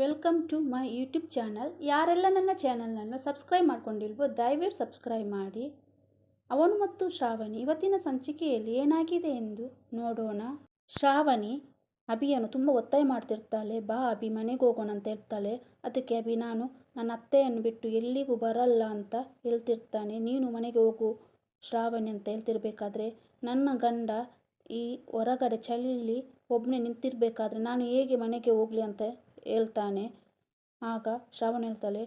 Welcome to my YouTube channel ಯಾರೆಲ್ಲ ನನ್ನ ಚಾನಲನ್ನು ಸಬ್ಸ್ಕ್ರೈಬ್ ಮಾಡ್ಕೊಂಡಿಲ್ವೋ ದಯವಿಟ್ಟು ಸಬ್ಸ್ಕ್ರೈಬ್ ಮಾಡಿ. ಅವನು ಮತ್ತು ಶ್ರಾವಣಿ, ಇವತ್ತಿನ ಸಂಚಿಕೆಯಲ್ಲಿ ಏನಾಗಿದೆ ಎಂದು ನೋಡೋಣ. ಶ್ರಾವಣಿ, ಅಭಿಯನ್ನು ತುಂಬ ಒತ್ತಾಯ ಮಾಡ್ತಿರ್ತಾಳೆ. ಬಾ ಅಭಿ, ಮನೆಗೆ ಹೋಗೋಣ ಅಂತ ಹೇಳ್ತಾಳೆ. ಅದಕ್ಕೆ, ಅಭಿ, ನಾನು ನನ್ನ ಅತ್ತೆಯನ್ನು ಬಿಟ್ಟು ಎಲ್ಲಿಗೂ ಬರಲ್ಲ ಅಂತ ಹೇಳ್ತಿರ್ತಾನೆ. ನೀನು ಮನೆಗೆ ಹೋಗು ಶ್ರಾವಣಿ ಅಂತ ಹೇಳ್ತಿರ್ಬೇಕಾದ್ರೆ, ನನ್ನ ಗಂಡ ಈ ಹೊರಗಡೆ ಚಳಿಲಿ ಒಬ್ಬನೇ ನಿಂತಿರಬೇಕಾದ್ರೆ, ನಾನು ಹೇಗೆ ಮನೆಗೆ ಹೋಗಲಿ ಅಂತ ಹೇಳ್ತಾನೆ. ಆಗ ಶ್ರಾವಣ ಹೇಳ್ತಾಳೆ,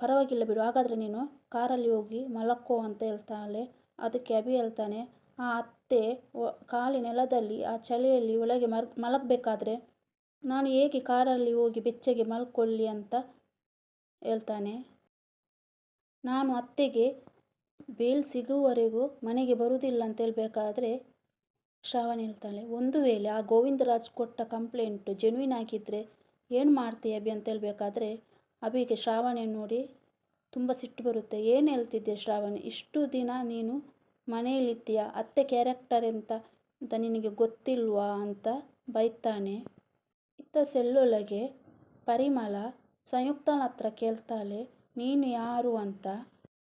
ಪರವಾಗಿಲ್ಲ ಬಿಡು, ಹಾಗಾದರೆ ನೀನು ಕಾರಲ್ಲಿ ಹೋಗಿ ಮಲಕ್ಕೋ ಅಂತ ಹೇಳ್ತಾಳೆ. ಅದಕ್ಕೆ ಅಭಿ ಹೇಳ್ತಾನೆ, ಆ ಅತ್ತೆ ಕಾಲಿ ನೆಲದಲ್ಲಿ, ಆ ಚಳಿಯಲ್ಲಿ ಒಳಗೆ ಮರ್, ಮಲಗಬೇಕಾದ್ರೆ ನಾನು ಹೇಗೆ ಕಾರಲ್ಲಿ ಹೋಗಿ ಬೆಚ್ಚಗೆ ಮಲ್ಕೊಳ್ಳಿ ಅಂತ ಹೇಳ್ತಾನೆ. ನಾನು ಅತ್ತೆಗೆ ಬೇಲ್ ಸಿಗುವವರೆಗೂ ಮನೆಗೆ ಬರುವುದಿಲ್ಲ ಅಂತ ಹೇಳಬೇಕಾದ್ರೆ ಶ್ರಾವಣ ಹೇಳ್ತಾಳೆ, ಒಂದು ವೇಳೆ ಆ ಗೋವಿಂದರಾಜ್ ಕೊಟ್ಟ ಕಂಪ್ಲೇಂಟು ಜೆನ್ವಿನ್ ಆಗಿದ್ದರೆ ಏನು ಮಾಡ್ತೀಯ ಅಭಿ ಅಂತ ಹೇಳಬೇಕಾದ್ರೆ, ಅಭಿಗೆ ಶ್ರಾವಣಿ ನೋಡಿ ತುಂಬ ಸಿಟ್ಟು ಬರುತ್ತೆ. ಏನು ಹೇಳ್ತಿದ್ದೆ ಶ್ರಾವಣಿ? ಇಷ್ಟು ದಿನ ನೀನು ಮನೆಯಲ್ಲಿದ್ದೀಯ ಅತ್ತೆ ಕ್ಯಾರೆಕ್ಟರ್ ಎಂತ, ಅಂತ ನಿನಗೆ ಗೊತ್ತಿಲ್ವಾ ಅಂತ ಬೈತಾನೆ. ಇತ್ತ ಸೆಲ್ಲೊಳಗೆ ಪರಿಮಳ ಸಂಯುಕ್ತನ ಹತ್ರ ಕೇಳ್ತಾಳೆ, ನೀನು ಯಾರು ಅಂತ.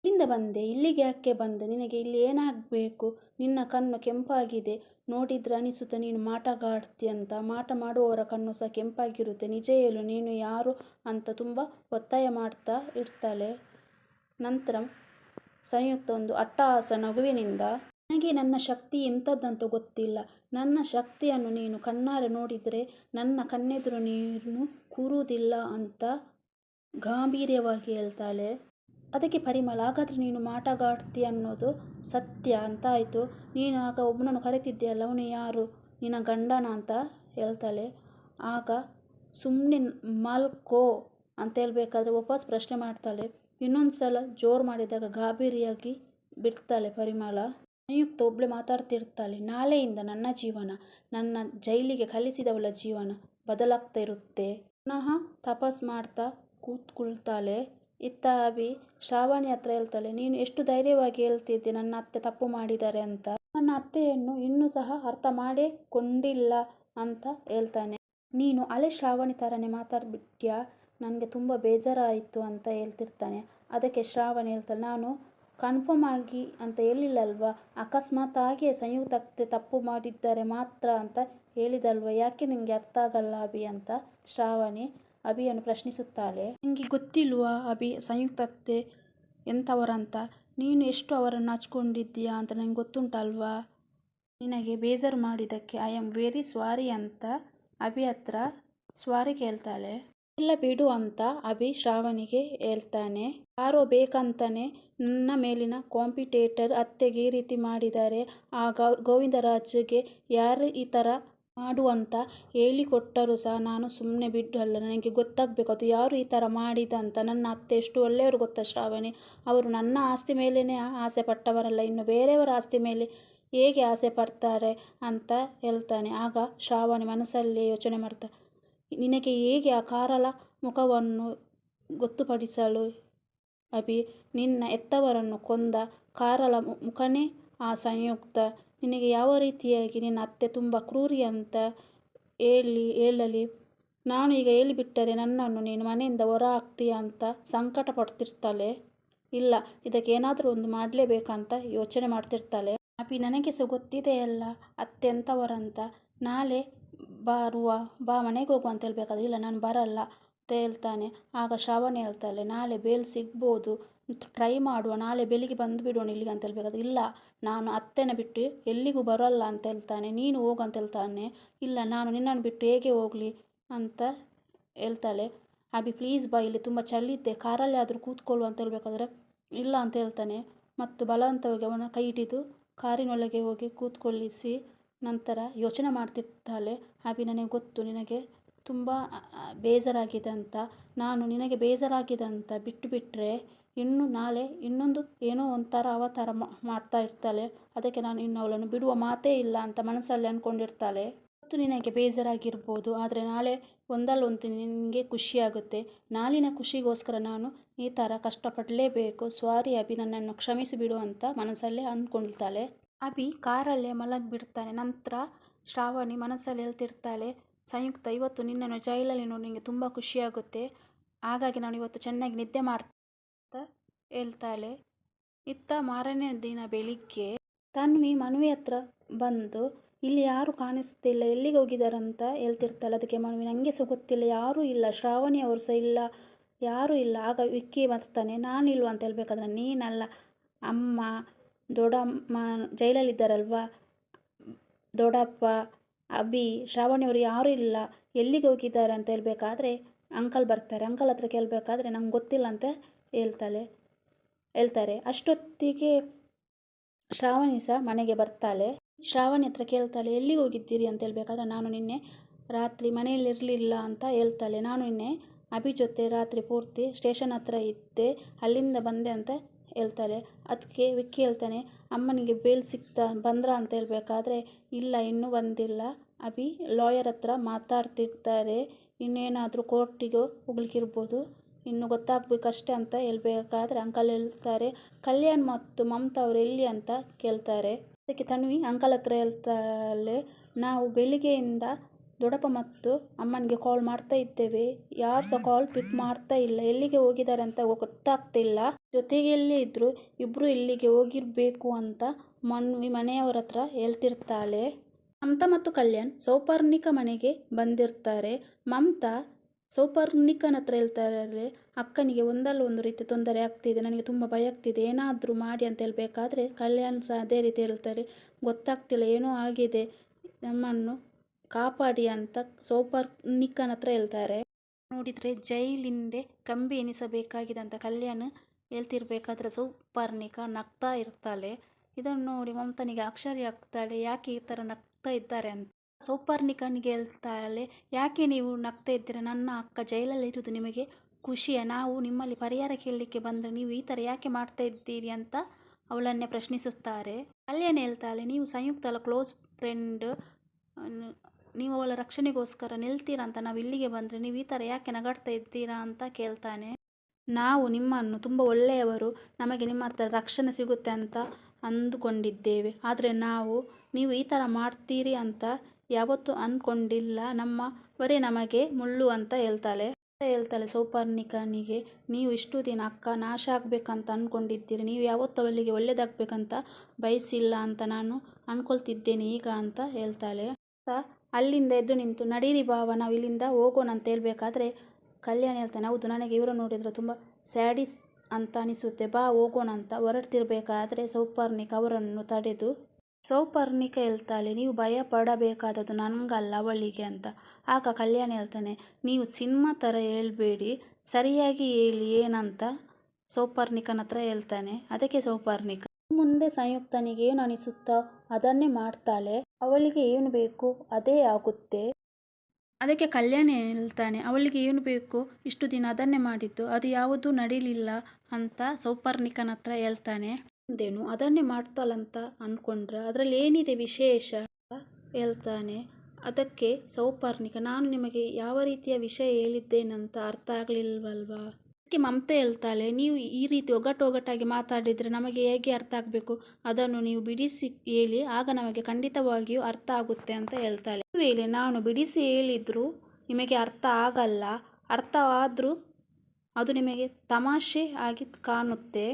ಇಲ್ಲಿಂದ ಬಂದೆ, ಇಲ್ಲಿಗೆ ಯಾಕೆ ಬಂದೆ? ನಿನಗೆ ಇಲ್ಲಿ ಏನಾಗಬೇಕು? ನಿನ್ನ ಕಣ್ಣು ಕೆಂಪಾಗಿದೆ. ನೋಡಿದ್ರೆ ಅನಿಸುತ್ತೆ, ನೀನು ಮಾಟಗಾಡ್ತಿ ಅಂತ. ಮಾಟ ಮಾಡುವವರ ಕಣ್ಣು ಸಹ ಕೆಂಪಾಗಿರುತ್ತೆ. ನಿಜ ಹೇಳು, ನೀನು ಯಾರು ಅಂತ ತುಂಬ ಒತ್ತಾಯ ಮಾಡ್ತಾ ಇರ್ತಾಳೆ. ನಂತರ ಸಂಯುಕ್ತ ಒಂದು ಅಟ್ಟಹಾಸ ನಗುವಿನಿಂದ, ನನಗೆ ನನ್ನ ಶಕ್ತಿ ಇಂಥದ್ದಂತೂ ಗೊತ್ತಿಲ್ಲ. ನನ್ನ ಶಕ್ತಿಯನ್ನು ನೀನು ಕಣ್ಣಾರೆ ನೋಡಿದರೆ ನನ್ನ ಕಣ್ಣೆದುರು ನೀನು ಕೂರುವುದಿಲ್ಲ ಅಂತ ಗಾಂಭೀರ್ಯವಾಗಿ ಹೇಳ್ತಾಳೆ. ಅದಕ್ಕೆ ಪರಿಮಳ. ಹಾಗಾದರೆ ನೀನು ಮಾಟಗಾಡ್ತಿ ಅನ್ನೋದು ಸತ್ಯ ಅಂತ ಆಯಿತು ನೀನು ಆಗ ಒಬ್ಬನನ್ನು ಕರೆತಿದ್ದೀಯಲ್ಲ, ಅವನು ಯಾರು? ನಿನ್ನ ಗಂಡನ ಅಂತ ಹೇಳ್ತಾಳೆ. ಆಗ ಸುಮ್ಮನೆ ಮಲ್ಕೋ ಅಂತ ಹೇಳಬೇಕಾದ್ರೆ ವಾಪಸ್ ಪ್ರಶ್ನೆ ಮಾಡ್ತಾಳೆ. ಇನ್ನೊಂದು ಸಲ ಜೋರು ಮಾಡಿದಾಗ ಗಾಬರಿಯಾಗಿ ಬಿಡ್ತಾಳೆ ಪರಿಮಳ. ಸಂಯುಕ್ತ ಒಬ್ಳೆ ಮಾತಾಡ್ತಿರ್ತಾಳೆ, ನಾಳೆಯಿಂದ ನನ್ನ ಜೀವನ, ನನ್ನ ಜೈಲಿಗೆ ಕಲಿಸಿದವಳ ಜೀವನ ಬದಲಾಗ್ತಾ ಇರುತ್ತೆ. ಪುನಃ ತಪಾಸ್ ಮಾಡ್ತಾ ಕೂತ್ಕೊಳ್ತಾಳೆ. ಇತ್ತ ಅಭಿ ಶ್ರಾವಣಿ ಹತ್ರ ಹೇಳ್ತಾಳೆ, ನೀನು ಎಷ್ಟು ಧೈರ್ಯವಾಗಿ ಹೇಳ್ತಿದ್ದೆ, ನನ್ನ ಅತ್ತೆ ತಪ್ಪು ಮಾಡಿದ್ದಾರೆ ಅಂತ. ನನ್ನ ಅತ್ತೆಯನ್ನು ಇನ್ನೂ ಸಹ ಅರ್ಥ ಮಾಡೇ ಕೊಂಡಿಲ್ಲ ಅಂತ ಹೇಳ್ತಾನೆ. ನೀನು ಹಳೆ ಶ್ರಾವಣಿ ಥರನೇ ಮಾತಾಡ್ಬಿಟ್ಯಾ? ನನಗೆ ತುಂಬ ಬೇಜಾರಾಯಿತು ಅಂತ ಹೇಳ್ತಿರ್ತಾನೆ. ಅದಕ್ಕೆ ಶ್ರಾವಣಿ ಹೇಳ್ತಾಳೆ, ನಾನು ಕನ್ಫರ್ಮ್ ಆಗಿ ಅಂತ ಹೇಳಿಲ್ಲಲ್ವಾ? ಅಕಸ್ಮಾತ್ ಸಂಯುಕ್ತ ಅತ್ತೆ ತಪ್ಪು ಮಾಡಿದ್ದಾರೆ ಮಾತ್ರ ಅಂತ ಹೇಳಿದಲ್ವ? ಯಾಕೆ ನಿಮಗೆ ಅರ್ಥ ಆಗಲ್ಲ ಅಭಿ ಅಂತ ಶ್ರಾವಣಿ ಅಭಿಯನ್ನು ಪ್ರಶ್ನಿಸುತ್ತಾಳೆ. ನಿಮಗೆ ಗೊತ್ತಿಲ್ವಾ ಅಭಿ, ಸಂಯುಕ್ತತೆ ಎಂಥವರಂತ? ನೀನು ಎಷ್ಟು ಅವರನ್ನು ಹಚ್ಕೊಂಡಿದ್ದೀಯಾ ಅಂತ ನನಗೆ ಗೊತ್ತುಂಟಲ್ವಾ? ನಿನಗೆ ಬೇಜಾರು ಮಾಡಿದ್ದಕ್ಕೆ ಐ ಆಮ್ ವೆರಿ ಸ್ವಾರಿ ಅಂತ ಅಭಿ ಹತ್ರ ಸ್ವಾರಿ ಕೇಳ್ತಾಳೆ. ಇಲ್ಲ ಬಿಡು ಅಂತ ಅಭಿ ಶ್ರಾವಣಿಗೆ ಹೇಳ್ತಾನೆ. ಯಾರೋ ಬೇಕಂತಾನೆ ನನ್ನ ಮೇಲಿನ ಕಾಂಪಿಟೇಟರ್ ಅತ್ತೆಗೆ ಈ ರೀತಿ ಮಾಡಿದ್ದಾರೆ. ಆ ಗೋವಿಂದರಾಜ್ಗೆ ಯಾರು ಈ ಥರ ಮಾಡುವಂತ ಹೇಳಿಕೊಟ್ಟರೂ ಸಹ. ನಾನು ಸುಮ್ಮನೆ ಬಿಡಲ್ಲ ನನಗೆ ಗೊತ್ತಾಗಬೇಕು. ಅದು ಯಾರು ಈ ಥರ ಮಾಡಿದ ಅಂತ. ನನ್ನ ಅತ್ತೆ ಎಷ್ಟು ಒಳ್ಳೆಯವರು ಗೊತ್ತಾ ಶ್ರಾವಣಿ? ಅವರು ನನ್ನ ಆಸ್ತಿ ಮೇಲೇ ಆಸೆ ಪಟ್ಟವರಲ್ಲ. ಇನ್ನು ಬೇರೆಯವರ ಆಸ್ತಿ ಮೇಲೆ ಹೇಗೆ ಆಸೆ ಪಡ್ತಾರೆ ಅಂತ ಹೇಳ್ತಾನೆ. ಆಗ ಶ್ರಾವಣಿ ಮನಸ್ಸಲ್ಲೇ ಯೋಚನೆ ಮಾಡ್ತಾ, ನಿನಗೆ ಹೇಗೆ ಆ ಕಾರಲ ಮುಖವನ್ನು ಗೊತ್ತುಪಡಿಸಲು ಅಭಿ? ನಿನ್ನ ಎತ್ತವರನ್ನು ಕೊಂದ ಕಾರಲ ಮುಖನೇ ಆ ಸಂಯುಕ್ತ ನಿನಗೆ ಯಾವ ರೀತಿಯಾಗಿ ನಿನ್ನ ಅತ್ತೆ ತುಂಬ ಕ್ರೂರಿ ಅಂತ ಹೇಳಿ, ಹೇಳಲಿ. ನಾನು ಈಗ ಹೇಳಿಬಿಟ್ಟರೆ ನನ್ನನ್ನು ನೀನು ಮನೆಯಿಂದ ಹೊರ ಹಾಕ್ತೀಯ ಅಂತ ಸಂಕಟ ಪಡ್ತಿರ್ತಾಳೆ ಇಲ್ಲ, ಇದಕ್ಕೆ ಏನಾದರೂ ಒಂದು ಮಾಡಲೇಬೇಕಂತ ಯೋಚನೆ ಮಾಡ್ತಿರ್ತಾಳೆ. ಅಪಿ, ನನಗೆ ಸಹ ಗೊತ್ತಿದೆ ಅಲ್ಲ, ಅತ್ತೆ ಎಂಥವರಂತ. ನಾಳೆ ಬರುವ, ಬಾ ಮನೆಗೆ ಹೋಗು ಅಂತ ಹೇಳ್ಬೇಕಾದ್ರೆ ಇಲ್ಲ, ನಾನು ಬರಲ್ಲ ಅಂತ ಹೇಳ್ತಾನೆ. ಆಗ ಶ್ರಾವಣ ಹೇಳ್ತಾಳೆ, ನಾಳೆ ಬೇಲ್ ಸಿಗ್ಬೋದು. ಟ್ರೈ ಮಾಡುವ. ನಾಳೆ ಬೆಳಿಗ್ಗೆ ಬಂದು ಬಿಡೋಣ ಇಲ್ಲಿಗೆ ಅಂತ ಹೇಳ್ಬೇಕಾದ್ರೆ, ಇಲ್ಲ, ನಾನು ಅತ್ತೆನ ಬಿಟ್ಟು ಎಲ್ಲಿಗೂ ಬರೋಲ್ಲ ಅಂತ ಹೇಳ್ತಾನೆ, ನೀನು ಹೋಗು ಅಂತ ಹೇಳ್ತಾನೆ. ಇಲ್ಲ, ನಾನು ನಿನ್ನನ್ನು ಬಿಟ್ಟು ಹೇಗೆ ಹೋಗಲಿ? ಅಂತ ಹೇಳ್ತಾಳೆ. ಅಭಿ ಪ್ಲೀಸ್ ಬಾ, ಇಲ್ಲಿ ತುಂಬ ಚಳಿದ್ದೆ ಕಾರಲ್ಲಿ ಆದರೂ ಕೂತ್ಕೊಳ್ಳು ಅಂತ ಹೇಳ್ಬೇಕಾದ್ರೆ, ಇಲ್ಲ ಅಂತ ಹೇಳ್ತಾನೆ. ಮತ್ತು ಬಲವಂತವಾಗಿ ಅವನ ಕೈ ಹಿಡಿದು ಕಾರಿನೊಳಗೆ ಹೋಗಿ ಕೂತ್ಕೊಳ್ಳಿಸಿ, ನಂತರ ಯೋಚನೆ ಮಾಡ್ತಿರ್ತಾಳೆ. ಅಭಿ, ನನಗೆ ಗೊತ್ತು, ನಿನಗೆ ತುಂಬ ಆ, ಆ, ಬೇಜಾರಾಗಿದೆ ಅಂತ ನಾನು ನಿನಗೆ ಬೇಜಾರಾಗಿದೆ ಅಂತ ಬಿಟ್ಟು ಬಿಟ್ಟರೆ ಇನ್ನು ನಾಳೆ ಇನ್ನೊಂದು ಏನೋ ಒಂಥರ ಅವತಾರ ಮಾಡ್ತಾ ಇರ್ತಾಳೆ. ಅದಕ್ಕೆ ನಾನು ಇನ್ನು ಅವಳನ್ನು ಬಿಡುವ ಮಾತೇ ಇಲ್ಲ ಅಂತ ಮನಸ್ಸಲ್ಲಿ ಅಂದ್ಕೊಂಡಿರ್ತಾಳೆ ಮತ್ತು ನಿನಗೆ ಬೇಜಾರಾಗಿರ್ಬೋದು ಆದರೆ ನಾಳೆ ಒಂದಲ್ಲ ಒಂದು ನಿನಗೆ ಖುಷಿಯಾಗುತ್ತೆ. ನಾಳಿನ ಖುಷಿಗೋಸ್ಕರ ನಾನು ಈ ಥರ ಕಷ್ಟಪಡಲೇಬೇಕು. ಸ್ವಾರಿ ಅಭಿ ನನ್ನನ್ನು ಕ್ಷಮಿಸಿಬಿಡು ಅಂತ ಮನಸ್ಸಲ್ಲೇ ಅಂದ್ಕೊಳ್ತಾಳೆ. ಅಭಿ ಕಾರಲ್ಲೇ ಮಲಗಿಬಿಡ್ತಾನೆ. ನಂತರ ಶ್ರಾವಣಿ ಮನಸ್ಸಲ್ಲಿ ಹೇಳ್ತಿರ್ತಾಳೆ ಸಂಯುಕ್ತ ಇವತ್ತು ನಿನ್ನನ್ನು ಜೈಲಲ್ಲಿ ನೋಡಿ ನನಗೆ ತುಂಬ ಖುಷಿಯಾಗುತ್ತೆ. ಹಾಗಾಗಿ ನಾನು ಇವತ್ತು ಚೆನ್ನಾಗಿ ನಿದ್ದೆ ಮಾಡ್ತಾ ಹೇಳ್ತಾಳೆ. ಇತ್ತ ಮಾರನೇ ದಿನ ಬೆಳಿಗ್ಗೆ ತನ್ವಿ ಮನವಿ ಹತ್ರ ಬಂದು, ಇಲ್ಲಿ ಯಾರು ಕಾಣಿಸ್ತಿಲ್ಲ, ಎಲ್ಲಿಗೆ ಹೋಗಿದ್ದಾರಂತ ಹೇಳ್ತಿರ್ತಾಳೆ. ಅದಕ್ಕೆ ಮನವಿ ನನಗೆ ಸಹ ಗೊತ್ತಿಲ್ಲ, ಯಾರೂ ಇಲ್ಲ, ಶ್ರಾವಣಿ ಅವರು ಸಹ ಇಲ್ಲ, ಯಾರೂ ಇಲ್ಲ. ಆಗ ವಿಕ್ಕಿ ಬರ್ತಾನೆ ನಾನಿಲ್ವ ಅಂತ ಹೇಳ್ಬೇಕಾದ್ರೆ ನೀನಲ್ಲ. ಅಮ್ಮ, ದೊಡ್ಡಮ್ಮ ಜೈಲಲ್ಲಿದ್ದಾರಲ್ವಾ? ದೊಡ್ಡಪ್ಪ ಅಭಿ, ಶ್ರಾವಣಿಯವರು ಯಾರು ಇಲ್ಲ. ಎಲ್ಲಿಗೆ ಹೋಗಿದ್ದಾರೆ ಅಂತ ಹೇಳಬೇಕಾದ್ರೆ, ಅಂಕಲ್ ಬರ್ತಾರೆ. ಅಂಕಲ್ ಹತ್ರ ಕೇಳಬೇಕಾದ್ರೆ ನಂಗೆ ಗೊತ್ತಿಲ್ಲ ಅಂತ ಹೇಳ್ತಾಳೆ. ಹೇಳ್ತಾರೆ. ಅಷ್ಟೊತ್ತಿಗೆ ಶ್ರಾವಣಿ ಸಹ ಮನೆಗೆ ಬರ್ತಾಳೆ. ಶ್ರಾವಣಿ ಹತ್ರ ಕೇಳ್ತಾಳೆ, ಎಲ್ಲಿಗೆ ಹೋಗಿದ್ದೀರಿ? ಅಂತ ಹೇಳ್ಬೇಕಾದ್ರೆ, ನಾನು ನಿನ್ನೆ ರಾತ್ರಿ ಮನೆಯಲ್ಲಿ ಇರಲಿಲ್ಲ ಅಂತ ಹೇಳ್ತಾಳೆ. ನಾನು ನಿನ್ನೆ ಅಭಿ ಜೊತೆ ರಾತ್ರಿ ಪೂರ್ತಿ ಸ್ಟೇಷನ್ ಹತ್ರ ಇದ್ದೆ. ಅಲ್ಲಿಂದ ಬಂದೆ ಅಂತ ಹೇಳ್ತಾಳೆ. ಅದಕ್ಕೆ ವಿಕ್ಕಿ ಹೇಳ್ತಾನೆ, ಅಮ್ಮನಿಗೆ ಬೇಲ್ ಸಿಕ್ತಾ ಬಂದ್ರ? ಅಂತ ಹೇಳ್ಬೇಕಾದ್ರೆ, ಇಲ್ಲ, ಇನ್ನೂ ಬಂದಿಲ್ಲ. ಅಭಿ ಲಾಯರ್ ಹತ್ರ ಮಾತಾಡ್ತಿರ್ತಾರೆ, ಇನ್ನೇನಾದರೂ ಕೋರ್ಟಿಗೆ ಹೋಗ್ಲಿಕ್ಕಿರ್ಬೋದು. ಇನ್ನು ಗೊತ್ತಾಗಬೇಕಷ್ಟೆ ಅಂತ ಹೇಳ್ಬೇಕಾದ್ರೆ ಅಂಕಲ್ ಹೇಳ್ತಾರೆ, ಕಲ್ಯಾಣ್ ಮತ್ತು ಮಮತಾ ಅವರು ಎಲ್ಲಿ ಅಂತ ಕೇಳ್ತಾರೆ. ಅದಕ್ಕೆ ತನ್ವಿ ಅಂಕಲ್ ಹತ್ರ ಹೇಳ್ತಾಳೆ, ನಾವು ಬೆಳಿಗ್ಗೆಯಿಂದ ದೊಡ್ಡಪ್ಪ ಮತ್ತು ಅಮ್ಮನಿಗೆ ಕಾಲ್ ಮಾಡ್ತಾ ಇದ್ದೇವೆ. ಯಾರು ಸಹ ಕಾಲ್ ಪಿಕ್ ಮಾಡ್ತಾ ಇಲ್ಲ. ಎಲ್ಲಿಗೆ ಹೋಗಿದ್ದಾರೆ ಅಂತ ಗೊತ್ತಾಗ್ತಿಲ್ಲ. ಜೊತೆಗೆ ಎಲ್ಲಿ ಇದ್ರು ಇಬ್ಬರು ಇಲ್ಲಿಗೆ ಹೋಗಿರಬೇಕು ಅಂತ ಮನ್ವಿ ಮನೆಯವರ ಹತ್ರ ಹೇಳ್ತಿರ್ತಾಳೆ. ಮಮತಾ ಮತ್ತು ಕಲ್ಯಾಣ್ ಸೌಪರ್ಣಿಕ ಮನೆಗೆ ಬಂದಿರ್ತಾರೆ. ಮಮತಾ ಸೌಪರ್ಣಿಕನ ಹತ್ರ ಹೇಳ್ತಾರೆ ಅಕ್ಕನಿಗೆ ಒಂದಲ್ಲ ಒಂದು ರೀತಿ ತೊಂದರೆ ಆಗ್ತಿದೆ, ನನಗೆ ತುಂಬ ಭಯ ಆಗ್ತಿದೆ, ಏನಾದರೂ ಮಾಡಿ ಅಂತ ಹೇಳಬೇಕಾದ್ರೆ ಕಲ್ಯಾಣ್ ಸಹ ಅದೇ ರೀತಿ ಹೇಳ್ತಾರೆ. ಗೊತ್ತಾಗ್ತಿಲ್ಲ, ಏನೋ ಆಗಿದೆ, ನಮ್ಮನ್ನು ಕಾಪಾಡಿ ಅಂತ ಸೌಪರ್ಣಿಕನ ಹತ್ರ ಹೇಳ್ತಾರೆ. ನೋಡಿದರೆ ಜೈಲಿಂದೆ ಕಂಬಿ ಎನಿಸಬೇಕಾಗಿದೆ ಅಂತ ಕಲ್ಯಾಣ್ ಹೇಳ್ತಿರ್ಬೇಕಾದ್ರೆ ಸೌಪರ್ಣಿಕ ನಗ್ತಾ ಇರ್ತಾಳೆ. ಇದನ್ನು ನೋಡಿ ಮಮತನಿಗೆ ಆಶ್ಚರ್ಯ ಆಗ್ತಾಳೆ, ಯಾಕೆ ಈ ಥರ ನಗ್ತಾ ಇದ್ದಾರೆ ಅಂತ. ಸೌಪರ್ಣಿಕನಿಗೆ ಹೇಳ್ತಾಳೆ, ಯಾಕೆ ನೀವು ನಗ್ತಾ ಇದ್ದೀರಾ? ನನ್ನ ಅಕ್ಕ ಜೈಲಲ್ಲಿ ಇರುವುದು ನಿಮಗೆ ಖುಷಿಯ? ನಾವು ನಿಮ್ಮಲ್ಲಿ ಪರಿಹಾರ ಕೇಳಲಿಕ್ಕೆ ಬಂದರೆ ನೀವು ಈ ಥರ ಯಾಕೆ ಮಾಡ್ತಾ ಇದ್ದೀರಿ ಅಂತ ಅವಳನ್ನೇ ಪ್ರಶ್ನಿಸುತ್ತಾರೆ. ಅಲ್ಲೇನು ಹೇಳ್ತಾಳೆ, ನೀವು ಸಂಯುಕ್ತ ಅಲ್ಲ, ಕ್ಲೋಸ್ ಫ್ರೆಂಡ್. ನೀವು ಅವಳ ರಕ್ಷಣೆಗೋಸ್ಕರ ನಿಲ್ತೀರಾ ಅಂತ ನಾವು ಇಲ್ಲಿಗೆ ಬಂದರೆ ನೀವು ಈ ಥರ ಯಾಕೆ ನಗಾಡ್ತಾ ಇದ್ದೀರಾ ಅಂತ ಕೇಳ್ತಾನೆ. ನಾವು ನಿಮ್ಮನ್ನು ತುಂಬ ಒಳ್ಳೆಯವರು, ನಮಗೆ ನಿಮ್ಮ ಹತ್ರ ರಕ್ಷಣೆ ಸಿಗುತ್ತೆ ಅಂತ ಅಂದುಕೊಂಡಿದ್ದೇವೆ. ಆದರೆ ನಾವು ನೀವು ಈ ಥರ ಮಾಡ್ತೀರಿ ಅಂತ ಯಾವತ್ತೂ ಅಂದ್ಕೊಂಡಿಲ್ಲ ನಮ್ಮವರೇ ನಮಗೆ ಮುಳ್ಳು ಅಂತ ಹೇಳ್ತಾಳೆ. ಹೇಳ್ತಾಳೆ ಸೌಪರ್ಣಿಕನಿಗೆ, ನೀವು ಇಷ್ಟು ದಿನ ಅಕ್ಕ ನಾಶ ಆಗಬೇಕಂತ ಅಂದ್ಕೊಂಡಿದ್ದೀರಿ ನೀವು ಯಾವತ್ತೂ ಅವಳಿಗೆ ಒಳ್ಳೇದಾಗಬೇಕಂತ ಬಯಸಿಲ್ಲ ಅಂತ ನಾನು ಅಂದ್ಕೊಳ್ತಿದ್ದೇನೆ ಈಗ ಅಂತ ಹೇಳ್ತಾಳೆ. ಅಲ್ಲಿಂದ ಎದ್ದು ನಿಂತು, ನಡೀರಿ ಭಾವ ನಾವು ಇಲ್ಲಿಂದ ಹೋಗೋಣ ಅಂತ ಹೇಳ್ಬೇಕಾದ್ರೆ ಕಲ್ಯಾಣ ಹೇಳ್ತಾನೆ, ಹೌದು, ನನಗೆ ಇವರು ನೋಡಿದರೆ ತುಂಬ ಸ್ಯಾಡಿಸ್ ಅಂತ ಅನಿಸುತ್ತೆ. ಬಾ, ಹೋಗೋಣ ಅಂತ ಹೊರಡ್ತಿರ್ಬೇಕಾದ್ರೆ ಸೌಪರ್ಣಿಕ ಅವರನ್ನು ತಡೆದು ಸೌಪರ್ಣಿಕ ಹೇಳ್ತಾಳೆ, ನೀವು ಭಯ ಪಡಬೇಕಾದದ್ದು ನನಗಲ್ಲ ಅವಳಿಗೆ ಅಂತ. ಆಗ ಕಲ್ಯಾಣ ಹೇಳ್ತಾನೆ, ನೀವು ಸಿನಿಮಾ ಥರ ಹೇಳ್ಬೇಡಿ, ಸರಿಯಾಗಿ ಹೇಳಿ, ಏನಂತ? ಸೌಪರ್ಣಿಕನ ಹತ್ರ ಹೇಳ್ತಾನೆ, ಅದಕ್ಕೆ ಸೌಪರ್ಣಿಕ. ಮುಂದೆ ಸಂಯುಕ್ತನಿಗೆ ಏನು ಅನಿಸುತ್ತೋ ಅದನ್ನೇ ಮಾಡ್ತಾಳೆ, ಅವಳಿಗೆ ಏನು ಬೇಕು ಅದೇ ಆಗುತ್ತೆ. ಅದಕ್ಕೆ ಕಲ್ಯಾಣ ಹೇಳ್ತಾನೆ, ಅವಳಿಗೆ ಏನು ಬೇಕು, ಇಷ್ಟು ದಿನ ಅದನ್ನೇ ಮಾಡಿದ್ದು, ಅದು ಯಾವುದೂ ನಡೀಲಿಲ್ಲ ಅಂತ ಸೌಪರ್ಣಿಕನ ಹತ್ರ ಹೇಳ್ತಾನೆ. ಮುಂದೇನು ಅದನ್ನೇ ಮಾಡ್ತಾಳಂತ ಅಂದ್ಕೊಂಡ್ರೆ ಅದರಲ್ಲಿ ಏನಿದೆ ವಿಶೇಷ? ಹೇಳ್ತಾನೆ. ಅದಕ್ಕೆ ಸೌಪರ್ಣಿಕ, ನಾನು ನಿಮಗೆ ಯಾವ ರೀತಿಯ ವಿಷಯ ಹೇಳಿದ್ದೇನಂತ ಅರ್ಥ ಆಗಲಿಲ್ವಲ್ವಾ? ಅದಕ್ಕೆ ಮಮತೆ ಹೇಳ್ತಾಳೆ, ನೀವು ಈ ರೀತಿ ಒಗಟು ಒಗಟಾಗಿ ಮಾತಾಡಿದರೆ ನಮಗೆ ಹೇಗೆ ಅರ್ಥ ಆಗಬೇಕು? ಅದನ್ನು ನೀವು ಬಿಡಿಸಿ ಹೇಳಿ, ಆಗ ನಮಗೆ ಖಂಡಿತವಾಗಿಯೂ ಅರ್ಥ ಆಗುತ್ತೆ ಅಂತ ಹೇಳ್ತಾಳೆ. ವೇಳೆ ನಾನು ಬಿಡಿಸಿ ಹೇಳಿದ್ರು ನಿಮಗೆ ಅರ್ಥ ಆಗಲ್ಲ. ಅರ್ಥವಾದರೂ ಅದು ನಿಮಗೆ ತಮಾಷೆ ಆಗಿ ಕಾಣುತ್ತೆ.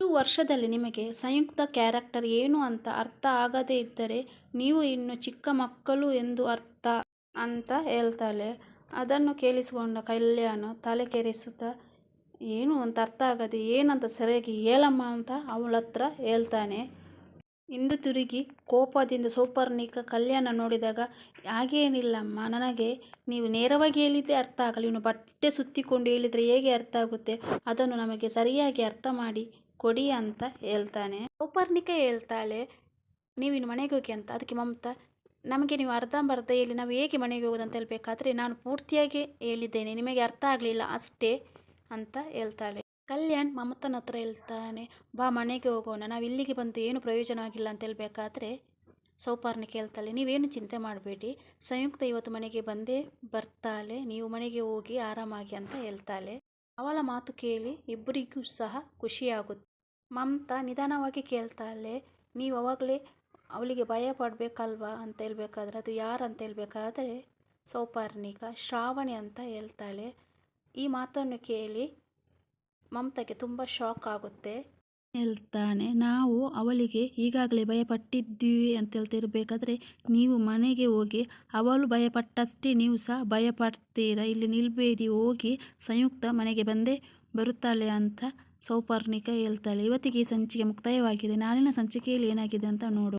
ಒಂದು ವರ್ಷದಲ್ಲಿ ನಿಮಗೆ ಸಂಯುಕ್ತ ಕ್ಯಾರೆಕ್ಟರ್ ಏನು ಅಂತ ಅರ್ಥ ಆಗದೇ ಇದ್ದರೆ ನೀವು ಇನ್ನು ಚಿಕ್ಕ ಮಕ್ಕಳು ಎಂದು ಅರ್ಥ ಅಂತ ಹೇಳ್ತಾಳೆ. ಅದನ್ನು ಕೇಳಿಸಿಕೊಂಡ ಕಲ್ಯಾಣ ತಲೆ ಕೆರೆಸುತ್ತಾ, ಏನು ಅಂತ ಅರ್ಥ ಆಗದೆ ಏನಂತ ಸರಿಯಾಗಿ ಹೇಳಮ್ಮ ಅಂತ ಅವಳ ಹತ್ರ ಹೇಳ್ತಾನೆ. ಇಂದು ತಿರುಗಿ ಕೋಪದಿಂದ ಸೋಪರ್ನಿಕ ಕಲ್ಯಾಣ ನೋಡಿದಾಗ, ಹಾಗೇನಿಲ್ಲಮ್ಮ, ನನಗೆ ನೀವು ನೇರವಾಗಿ ಹೇಳಿದ್ದೆ ಅರ್ಥ ಆಗಲ್ಲ. ಇವನು ಬಟ್ಟೆ ಸುತ್ತಿಕೊಂಡು ಹೇಳಿದರೆ ಹೇಗೆ ಅರ್ಥ ಆಗುತ್ತೆ? ಅದನ್ನು ನಮಗೆ ಸರಿಯಾಗಿ ಅರ್ಥ ಮಾಡಿ. ಕೊಡಿ ಅಂತ ಹೇಳ್ತಾನೆ. ಔಪರ್ಣಿಕ ಹೇಳ್ತಾಳೆ ನೀವಿನ್ನು ಮನೆಗೆ ಹೋಗಿ ಅಂತ? ಅದಕ್ಕೆ ಮಮತಾ, ನಮಗೆ ನೀವು ಅರ್ಧಂಬರ್ಧ ಹೇಳಿ, ನಾವು ಹೇಗೆ ಮನೆಗೆ ಹೋಗೋದು ಅಂತ ಹೇಳಬೇಕಾದ್ರೆ ನಾನು ಪೂರ್ತಿಯಾಗಿ ಹೇಳಿದ್ದೇನೆ. ನಿಮಗೆ ಅರ್ಥ ಆಗಲಿಲ್ಲ ಅಷ್ಟೇ ಅಂತ ಹೇಳ್ತಾಳೆ. ಕಲ್ಯಾಣ್ ಮಮತನ ಹತ್ರ ಹೇಳ್ತಾನೆ, ಬಾ ಮನೆಗೆ ಹೋಗೋಣ, ನಾವು ಇಲ್ಲಿಗೆ ಬಂದು ಏನು ಪ್ರಯೋಜನ ಆಗಿಲ್ಲ ಅಂತ ಹೇಳಬೇಕಾದ್ರೆ ಸೌಪಾರ್ನ ಕೇಳ್ತಾಳೆ ನೀವೇನು ಚಿಂತೆ ಮಾಡಬೇಡಿ, ಸಂಯುಕ್ತ ಇವತ್ತು ಮನೆಗೆ ಬಂದೇ ಬರ್ತಾಳೆ, ನೀವು ಮನೆಗೆ ಹೋಗಿ ಆರಾಮಾಗಿ ಅಂತ ಹೇಳ್ತಾಳೆ. ಅವಳ ಮಾತು ಕೇಳಿ ಇಬ್ಬರಿಗೂ ಸಹ ಖುಷಿಯಾಗುತ್ತೆ. ಮಮತಾ ನಿಧಾನವಾಗಿ ಕೇಳ್ತಾಳೆ ನೀವು ಅವಾಗಲೇ ಅವಳಿಗೆ ಭಯ ಪಡಬೇಕಲ್ವಾ ಅಂತ ಹೇಳ್ಬೇಕಾದ್ರೆ, ಅದು ಯಾರು ಅಂತ ಹೇಳ್ಬೇಕಾದ್ರೆ ಸೌಪರ್ಣಿಕ, ಶ್ರಾವಣಿ ಅಂತ ಹೇಳ್ತಾಳೆ ಈ ಮಾತನ್ನು ಕೇಳಿ ಮಮತಾಗೆ ತುಂಬ ಶಾಕ್ ಆಗುತ್ತೆ. ಹೇಳ್ತಾನೆ, ನಾವು ಅವಳಿಗೆ ಈಗಾಗಲೇ ಭಯಪಟ್ಟಿದ್ದೀವಿ ಅಂತ ಹೇಳ್ತಿರ್ಬೇಕಾದ್ರೆ ನೀವು ಮನೆಗೆ ಹೋಗಿ ಅವಳು ಭಯಪಟ್ಟಷ್ಟೇ ನೀವು ಸಹ ಭಯಪಡ್ತೀರಾ? ಇಲ್ಲಿ ನಿಲ್ಬೇಡಿ, ಹೋಗಿ ಸಂಯುಕ್ತ ಮನೆಗೆ ಬಂದೇ ಬರುತ್ತಾಳೆ ಅಂತ ಸೌಪರ್ಣಿಕ ಹೇಳ್ತಾಳೆ. ಇವತ್ತಿಗೆ ಈ ಸಂಚಿಕೆ ಮುಕ್ತಾಯವಾಗಿದೆ. ನಾಳಿನ ಸಂಚಿಕೆಯಲ್ಲಿ ಏನಾಗಿದೆ ಅಂತ ನೋಡು.